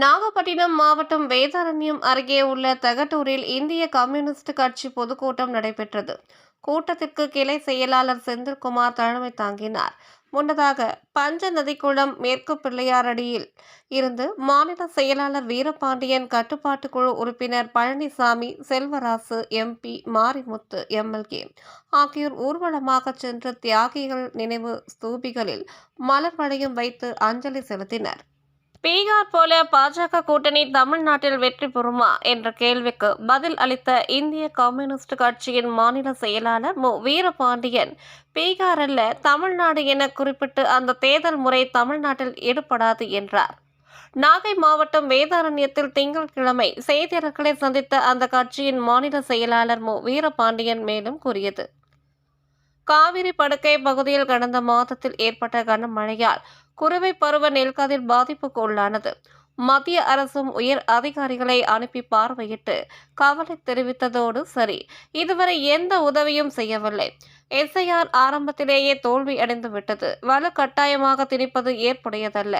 நாகப்பட்டினம் மாவட்டம் வேதாரண்யம் அருகே உள்ள தகட்டூரில் இந்திய கம்யூனிஸ்ட் கட்சி பொதுக்கூட்டம் நடைபெற்றது. கூட்டத்திற்கு கிளை செயலாளர் செந்தில்குமார் தலைமை தாங்கினார். முன்னதாக பஞ்ச நதிக்குளம் மேற்கு பிள்ளையாரடியில் இருந்து மாநில செயலாளர் வீரபாண்டியன் கட்டுப்பாட்டு குழு உறுப்பினர் பழனிசாமி செல்வராசு எம்பி மாரிமுத்து எம்எல்ஏ ஆகியோர் ஊர்வலமாக சென்று தியாகிகள் நினைவு ஸ்தூபிகளில் மலர் வளையம் வைத்து அஞ்சலி செலுத்தினர். பீகார் போல பாஜக கூட்டணி தமிழ்நாட்டில் வெற்றி பெறுமா என்ற கேள்விக்கு பதில் அளித்த இந்திய கம்யூனிஸ்ட் கட்சியின் மாநில செயலாளர் மு. வீரபாண்டியன் பீகார் அல்ல தமிழ்நாடு என குறிப்பிட்டு அந்த தேர்தல் முறை தமிழ்நாட்டில் ஈடுபடாது என்றார். நாகை மாவட்டம் வேதாரண்யத்தில் திங்கட்கிழமை செய்தியாளர்களை சந்தித்த அந்த கட்சியின் மாநில செயலாளர் மு. வீரபாண்டியன் மேலும் கூறியது. காவிரி படுக்கை பகுதியில் கடந்த மாதத்தில் ஏற்பட்ட கனமழையால் குறுவை பருவ நெல்கதிர் பாதிப்புக்கு உள்ளானது. மத்திய அரசும் உயர் அதிகாரிகளை அனுப்பி பார்வையிட்டு கவலை தெரிவித்ததோடு சரி இதுவரை எந்த உதவியும் செய்யவில்லை. எஸ்ஐஆர் ஆரம்பத்திலேயே தோல்வி அடைந்து விட்டது. வலு கட்டாயமாக திணிப்பது ஏற்புடையதல்ல.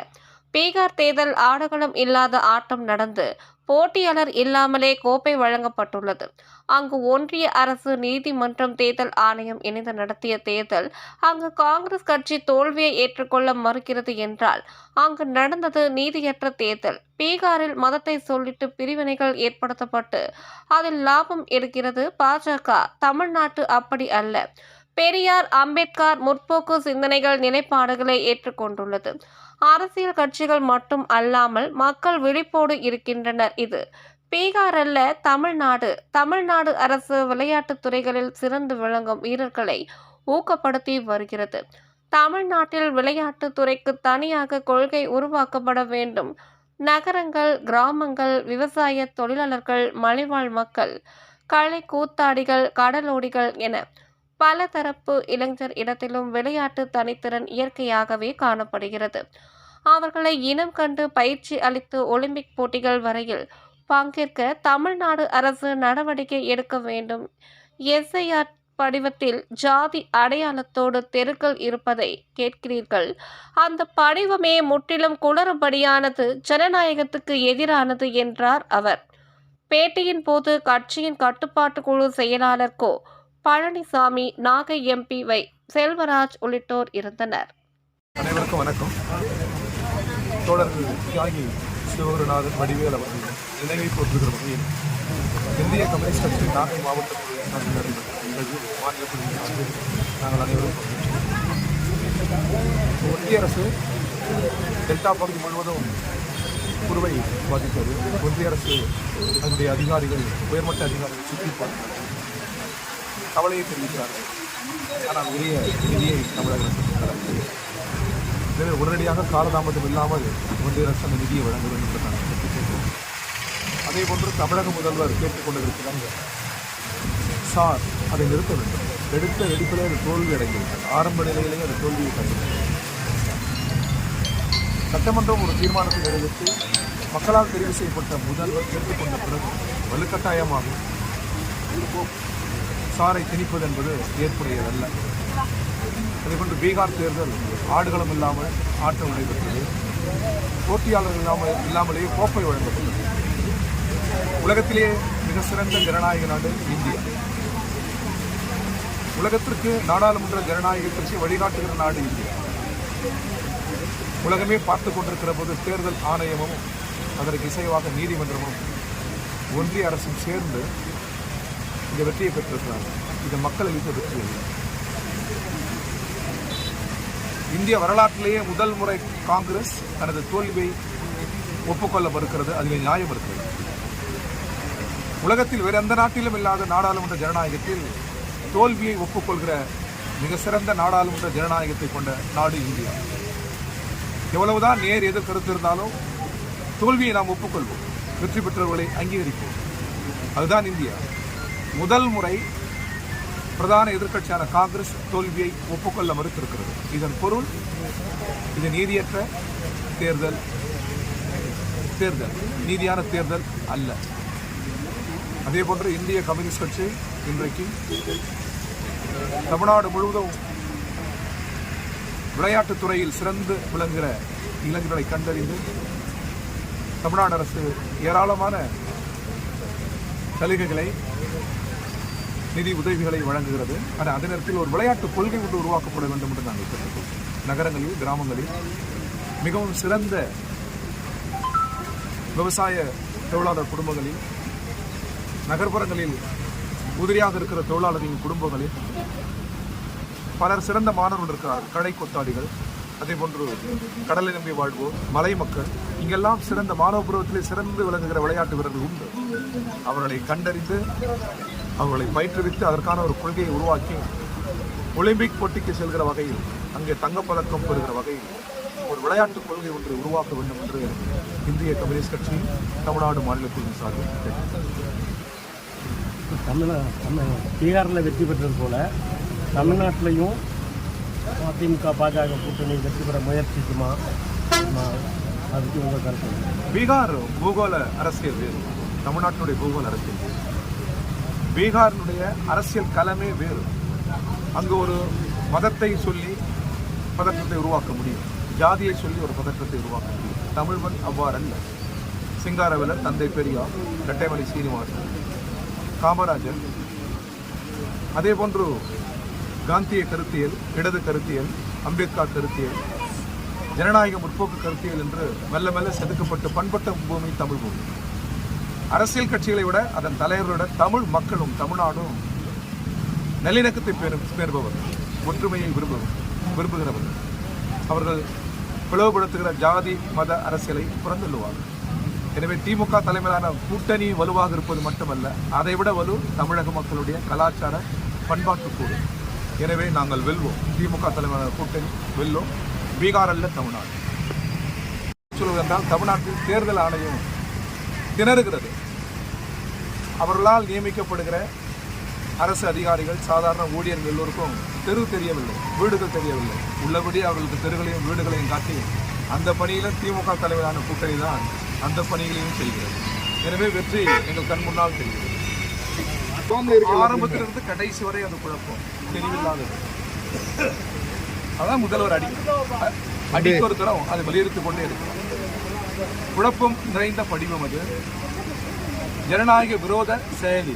பீகார் தேர்தல் ஆடுகளம் இல்லாத ஆட்டம் நடந்து போட்டியாளர் இல்லாமலே கோப்பை வழங்கப்பட்டுள்ளது. அங்கு ஒன்றிய அரசு நீதிமன்றம் தேர்தல் ஆணையம் இணைந்து நடத்திய தேர்தல் அங்கு காங்கிரஸ் கட்சி தோல்வியை ஏற்றுக்கொள்ள மறுக்கிறது என்றால் அங்கு நடந்தது நீதியற்ற தேர்தல். பீகாரில் மதத்தை சொல்லிட்டு பிரிவினைகள் ஏற்படுத்தப்பட்டு அதில் லாபம் எடுக்கிறது பாஜக தமிழ்நாட்டு அப்படி அல்ல. பெரியார் அம்பேத்கர் முற்போக்கு சிந்தனைகள் நிலைப்பாடுகளை ஏற்றுக்கொண்டுள்ளது. அரசியல் கட்சிகள் மட்டும் அல்லாமல் மக்கள் விழிப்போடு இருக்கின்றனர். இது பீகார் அல்ல தமிழ்நாடு. தமிழ்நாடு அரசு விளையாட்டுத் துறைகளில் சிறந்து விளங்கும் வீரர்களை ஊக்கப்படுத்தி வருகிறது. தமிழ்நாட்டில் விளையாட்டுத் துறைக்கு தனியாக கொள்கை உருவாக்கப்பட வேண்டும். நகரங்கள் கிராமங்கள் விவசாய தொழிலாளர்கள் மலைவாழ் மக்கள் கலை கூத்தாடிகள் கடலோடிகள் என பல தரப்பு இளைஞர் இடத்திலும் விளையாட்டு தனித்திறன் இயற்கையாகவே காணப்படுகிறது. அவர்களை இனம் கண்டு பயிற்சி அளித்து ஒலிம்பிக் போட்டிகள் வரையில் பங்கேற்க தமிழ்நாடு அரசு நடவடிக்கை எடுக்க வேண்டும். எஸ்ஐஆர் படிவத்தில் ஜாதி அடையாளத்தோடு தெருக்கள் இருப்பதை கேட்கிறீர்கள். அந்த படிவமே முற்றிலும் குளறுபடியானது ஜனநாயகத்துக்கு எதிரானது என்றார் அவர். பேட்டியின் போது கட்சியின் கட்டுப்பாட்டு குழு செயலாளர் கோ. பழனிசாமி நாகை எம்பி வை செல்வராஜ் உள்ளிட்டோர் இருந்தனர். அனைவருக்கும் வணக்கம். தோழர் தியாகி சிவகுருநாதன் வடிவேல் அவர்கள் நினைவை போற்றுகிற வகையில் இந்திய கம்யூனிஸ்ட் கட்சி நாகை மாவட்டத்தில் நடைபெற்ற நிகழ்வு மாநில குழுவிற்கு நாங்கள் அனைவரும் ஒன்றிய அரசு டெல்டா பகுதி முழுவதும் குருவை பாதித்தது. ஒன்றிய அரசு அதனுடைய அதிகாரிகள் உயர்மட்ட அதிகாரிகள் சுற்றி பார்த்தனர் கவலையை தெரிவிக்கிறார்கள். ஆனால் உரிய நிதியை தமிழக அரசு எனவே உடனடியாக காலதாமதம் இல்லாமல் ஒன்றிய அரசு அந்த நிதியை வழங்க வேண்டும் என்று நாங்கள் கேட்டுக்கொள்கிறோம் அதே போன்று தமிழக முதல்வர் கேட்டுக்கொண்டிருக்கிறாங்க சார் அதை நிறுத்த வேண்டும். எடுத்த எடுப்பிலே அது தோல்வி அடைந்திருக்கிறது ஆரம்ப நிலையிலேயே அது தோல்வியை கண்டிருக்கிறது சட்டமன்றம் ஒரு தீர்மானத்தை நிறைவேற்றி மக்களால் தெரிவு செய்யப்பட்ட முதல்வர் கேட்டுக்கொண்ட பிறகு வலுக்கட்டாயமாக சாரை திணிப்பது என்பது ஏற்புடையதல்ல. அதேபோன்று பீகார் தேர்தல் ஆடுகளம் இல்லாமல் ஆட்டம் நடைபெற்றது. போட்டியாளர்கள் இல்லாமல் இல்லாமலேயே கோப்பை வழங்கப்பட்டது. உலகத்திலேயே மிக சிறந்த ஜனநாயக நாடு இந்தியா. உலகத்திற்கு நாடாளுமன்ற ஜனநாயகத்திற்கு வழிகாட்டுகிற நாடு இந்தியா. உலகமே பார்த்து கொண்டிருக்கிற போது தேர்தல் ஆணையமும் அதற்கு இசைவாக நீதிமன்றமும் ஒன்றிய அரசும் சேர்ந்து இந்த வெற்றியை பெற்றிருக்கிறாங்க. இது மக்கள் அளித்த வெற்றி அல்ல. இந்திய வரலாற்றிலேயே முதல் முறை காங்கிரஸ் தனது தோல்வியை ஒப்புக்கொள்ள மறுக்கிறது அதில் நியாயம் இருக்கிறது உலகத்தில் வேறு எந்த நாட்டிலும் இல்லாத நாடாளுமன்ற ஜனநாயகத்தில் தோல்வியை ஒப்புக்கொள்கிற மிக சிறந்த நாடாளுமன்ற ஜனநாயகத்தை கொண்ட நாடு இந்தியா. எவ்வளவுதான் நேர் எதிர் கருத்து இருந்தாலும் தோல்வியை நாம் ஒப்புக்கொள்வோம். வெற்றி பெற்றவர்களை அங்கீகரிப்போம். அதுதான் இந்தியா. முதல் முறை பிரதான எதிர்க்கட்சியான காங்கிரஸ் தோல்வியை ஒப்புக்கொள்ள மறுத்திருக்கிறது. இதன் பொருள் இது நீதியற்ற தேர்தல். தேர்தல். நீதியான தேர்தல் அல்ல. அதே போன்று இந்திய கம்யூனிஸ்ட் கட்சி இன்றைக்கு தமிழ்நாடு முழுவதும் விளையாட்டுத் துறையில் சிறந்து விளங்குகிற இளைஞர்களை கண்டறிந்து தமிழ்நாடு அரசு ஏராளமான சலுகைகளை நிதி உதவிகளை வழங்குகிறது. ஆனால் அதே நேரத்தில் ஒரு விளையாட்டு கொள்கை ஒன்று உருவாக்கப்பட வேண்டும் என்று நாங்கள் கேட்டுக்கோம் நகரங்களில் கிராமங்களில் மிகவும் சிறந்த விவசாய தொழிலாளர் குடும்பங்களில் நகர்ப்புறங்களில் உதிரியாக இருக்கிற தொழிலாளர்களின் குடும்பங்களில் பலர் சிறந்த மாணவர்கள் இருக்கிறார் கடை கொத்தாடிகள் அதே போன்று கடலை நம்பி வாழ்வோர் மலை மக்கள் இங்கெல்லாம் சிறந்த மாணவ பருவத்திலே சிறந்து விளங்குகிற விளையாட்டு வீரர்கள் உண்டு. அவர்களை கண்டறிந்து அவர்களை பயிற்றுவித்து அதற்கான ஒரு கொள்கையை உருவாக்கி ஒலிம்பிக் போட்டிக்கு செல்கிற வகையில் அங்கே தங்கப்பதக்கம் பெறுகிற வகையில் ஒரு விளையாட்டு கொள்கை ஒன்றை உருவாக்க வேண்டும் என்று இந்திய கம்யூனிஸ்ட் கட்சி தமிழ்நாடு மாநில குழு சார்பில். தமிழ பீகாரில் வெற்றி பெற்றது போல தமிழ்நாட்டிலையும் அதிமுக பாஜக கூட்டணி வெற்றி பெற முயற்சிக்குமா. அதுக்கு உங்கள் கருத்து? பீகார் பூகோள அரசியல் வேறு தமிழ்நாட்டினுடைய பூகோள அரசியல் பீகாரினுடைய அரசியல் களமே வேறு. அங்கு ஒரு மதத்தை சொல்லி பதற்றத்தை உருவாக்க முடியும். ஜாதியை சொல்லி ஒரு பதற்றத்தை உருவாக்க முடியும். தமிழ்வன் அவ்வாறல்ல. சிங்காரவேலர் தந்தை பெரியார் ரெட்டைமலை சீனிவாசன் காமராஜர். அதே போன்று காந்திய கருத்தியல் இடது கருத்தியல் அம்பேத்கர் கருத்தியல் ஜனநாயக முற்போக்கு கருத்தியல் என்று மெல்ல மெல்ல செதுக்கப்பட்டு பண்பட்ட பூமி தமிழ் பூமி. அரசியல் கட்சிகளை விட அதன் தலைவர்களோட தமிழ் மக்களும் தமிழ்நாடும் நல்லிணக்கத்தை பெறும் ஒற்றுமையை விரும்புவர் விரும்புகிறவர்கள் அவர்கள் பிளவுபடுத்துகிற ஜாதி மத அரசியலை புறந்தள்ளுவார்கள் எனவே திமுக தலைமையிலான கூட்டணி வலுவாக இருப்பது மட்டுமல்ல அதைவிட வலு தமிழக மக்களுடைய கலாச்சார பண்பாட்டு கூடும் எனவே நாங்கள் வெல்வோம். திமுக தலைமையிலான கூட்டணி வெல்லும். பீகார் அல்ல தமிழ்நாடு. சொல்வதென்றால் தமிழ்நாட்டில் தேர்தல் ஆணையம் திணறுகிறது. அவர்களால் நியமிக்கப்படுகிற அரசு அதிகாரிகள் சாதாரண ஊழியர்கள் எல்லோருக்கும் தெரு தெரியவில்லை வீடுகள் தெரியவில்லை. உள்ளபடி அவர்களுக்கு தெருகளையும் வீடுகளையும் காட்டி அந்த பணியில திமுக தலைமையிலான கூட்டணி தான் அந்த பணிகளையும் செய்கிறது. எனவே வெற்றி எங்கள் கண் முன்னால் தெரிகிறது. ஆரம்பத்திலிருந்து கடைசி வரை அது குழப்பம் தெளிவில்லாதது. அதான் முதல்வர் அடி அடிக்கு ஒரு தரம் அதை வலியுறுத்திக் கொண்டே இருக்கிறோம் குழப்பம் நிறைந்த படிவம் அது. ஜனநாயக விரோத செயலி